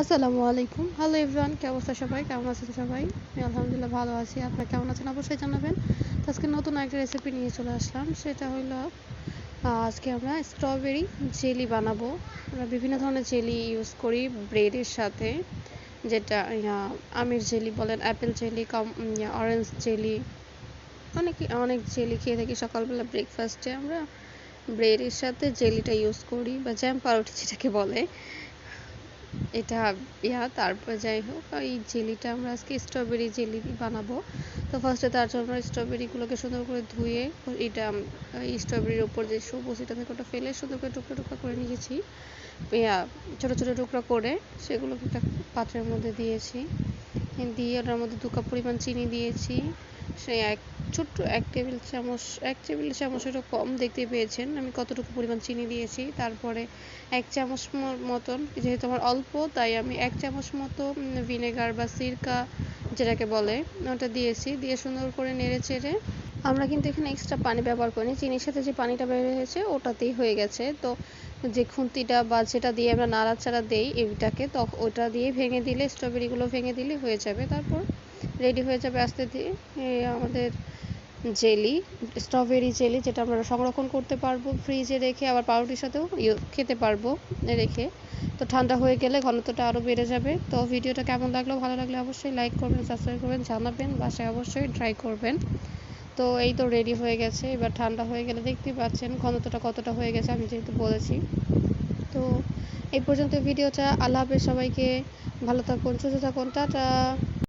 আসসালামু আলাইকুম। Hello everyone কি অবস্থা সবাই? কেমন আছেন সবাই? আমি আলহামদুলিল্লাহ ভালো আছি। আপনারা কেমন আছেন? অবশ্যই জানাবেন। তো আজকে নতুন একটা রেসিপি নিয়ে চলে আসলাম। সেটা হলো আজকে আমরা স্ট্রবেরি জেলি বানাবো। আমরা বিভিন্ন ধরনের জেলি ইউজ করি ব্রেডের সাথে। যেটা আমের জেলি বলেন অ্যাপেল জেলি কম অরেঞ্জ জেলি অনেক অনেক জেলি খেয়ে থাকি সকালবেলা ব্রেকফাস্টে আমরা ব্রেডের সাথে জেলিটা ইউজ করি, বা জ্যাম পাউরুটি যেটাকে বলে। এটা ইয়া, তারপর যাই হোক এই জেলিটা আমরা আজকে স্ট্রবেরি জেলি বানাবো। তো ফার্স্টে তার জন্য স্ট্রবেরিগুলোকে সুন্দর করে ধুয়ে, এটা স্ট্রবেরির উপর যে সবুজ এটা থেকে ওটা ফেলে সুন্দর করে টুকরো টুকরো করে নিয়েছি। ইয়া, ছোটো ছোটো টুকরো করে সেগুলোকে একটা পাত্রের মধ্যে দিয়েছি। দিয়ে ওটার মধ্যে দু কাপ পরিমাণ চিনি দিয়েছি। সে এক ছোট্ট এক টেবিল চামচ, এক টেবিল চামচেরও কম দেখতে পেয়েছেন। আমি কতটুকু পরিমাণ চিনি দিয়েছি, তারপরে এক চামচ মতন, যেহেতু আমার অল্প, তাই আমি এক চামচ মতো ভিনেগার বা সিরকা যেটাকে বলে, ওটা দিয়েছি। দিয়ে সুন্দর করে নেড়ে চেড়ে আমরা কিন্তু এখানে এক্সট্রা পানি ব্যবহার করিনি। চিনির সাথে যে পানিটা বের হয়েছে, ওটাতেই হয়ে গেছে। তো যে খুন্তিটা বা যেটা দিয়ে আমরা নাড়াচাড়া দেই, এটাকে তখন ওটা দিয়ে ভেঙে দিলে স্ট্রবেরিগুলো ভেঙে দিলে হয়ে যাবে। তারপর রেডি হয়ে যাবে আস্তে দিয়ে আমাদের জেলি, স্ট্রবেরি জেলি যেটা আমরা সংরক্ষণ করতে পারব ফ্রিজে রেখে, আবার পাউরুটির সাথেও খেতে পারব রেখে। তো ঠান্ডা হয়ে গেলে ঘনত্বটা আরও বেড়ে যাবে। তো ভিডিওটা কেমন লাগল? ভালো লাগলে অবশ্যই লাইক করবেন সাবস্ক্রাইব করবেন, জানাবেন, বাসায় অবশ্যই ট্রাই করবেন। তো এই তো রেডি হয়ে গেছে, এবার ঠান্ডা হয়ে গেলে দেখতেই পাচ্ছেন ঘনত্বটা কতটা হয়ে গেছে, আমি যেহেতু বলেছি। তো এই পর্যন্ত ভিডিওটা, আল্লাহ হাফেজ সবাইকে ভালো থাকুন, সুস্থ থাকুন, টাটা।